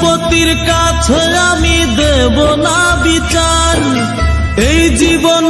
বিচারপতির কাছে আমি দেব না বিচার। এই জীবনে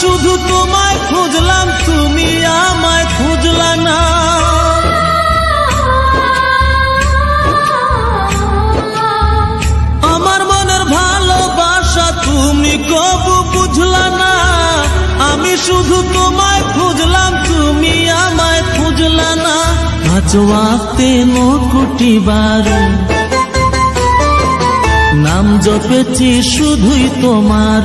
শুধু তোমায় খুঁজলাম, তুমি আমায় খুঁজলা না। আমার মনের ভালোবাসা তুমি কবু বুঝলা না। আমি শুধু তোমায় খুঁজলাম, তুমি আমায় খুঁজলা না। আজওয়াতে নকুটি বারু নাম জপেছি শুধুই তোমার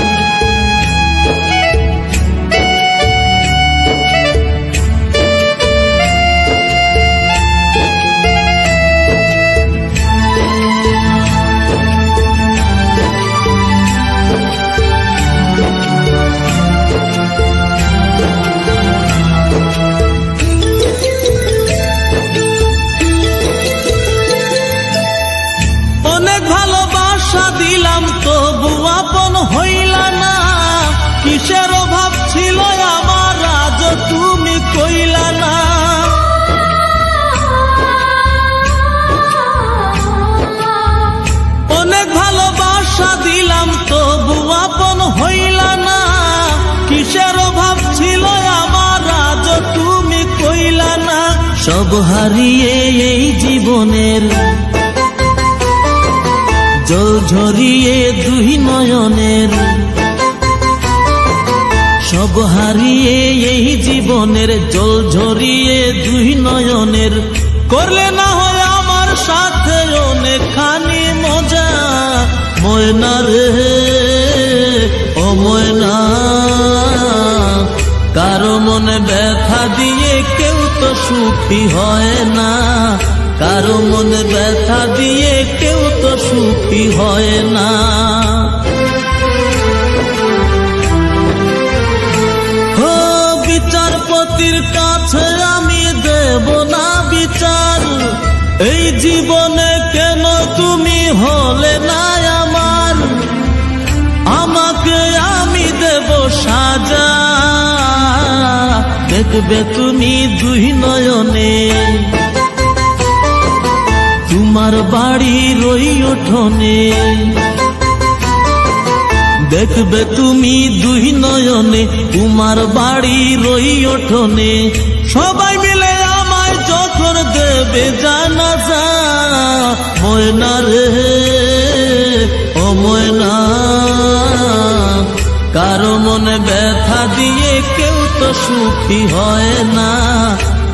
ভালোবাসা দিলাম, তবু আপন হইলা না। কিসের অভাব ছিল আমার, আজ তুমি কইলা না। অনেক ভালোবাসা দিলাম, তবু আপন হইলা না। কিসের অভাব ছিল আমার, আজ তুমি কইলা না। সব হারিয়ে এই জীবনের জল ঝরিয়ে দুই নয়নের, সব হারিয়ে এই জীবনের, জল ঝরিয়ে দুই নয়নের। করলে না হয় আমার সাথে অনেকখানি মজা, ময়না রে, ও ময়না। কারও মনে ব্যথা দিয়ে কেউ তো সুখী হয় না। কারও মনে ব্যথা দিয়ে কেউ তো সুখী হয় না। বিচারপতির কাছে আমি দেব না বিচার। এই জীবনে কেন তুমি হলে না আমার? আমাকে আমি দেব সাজা। দেখবে তুমি দুই নয়নে। তোমার বাড়ি রই ওঠনে দেখবে তুমি দুই নয়নে, তোমার বাড়ি রই ওঠনে সবাই মিলে আমায় যখন দেবে জানা যা ময়না রে, ও ময়না, কারও মনে ব্যথা দিয়ে কেউ তো সুখী হয় না।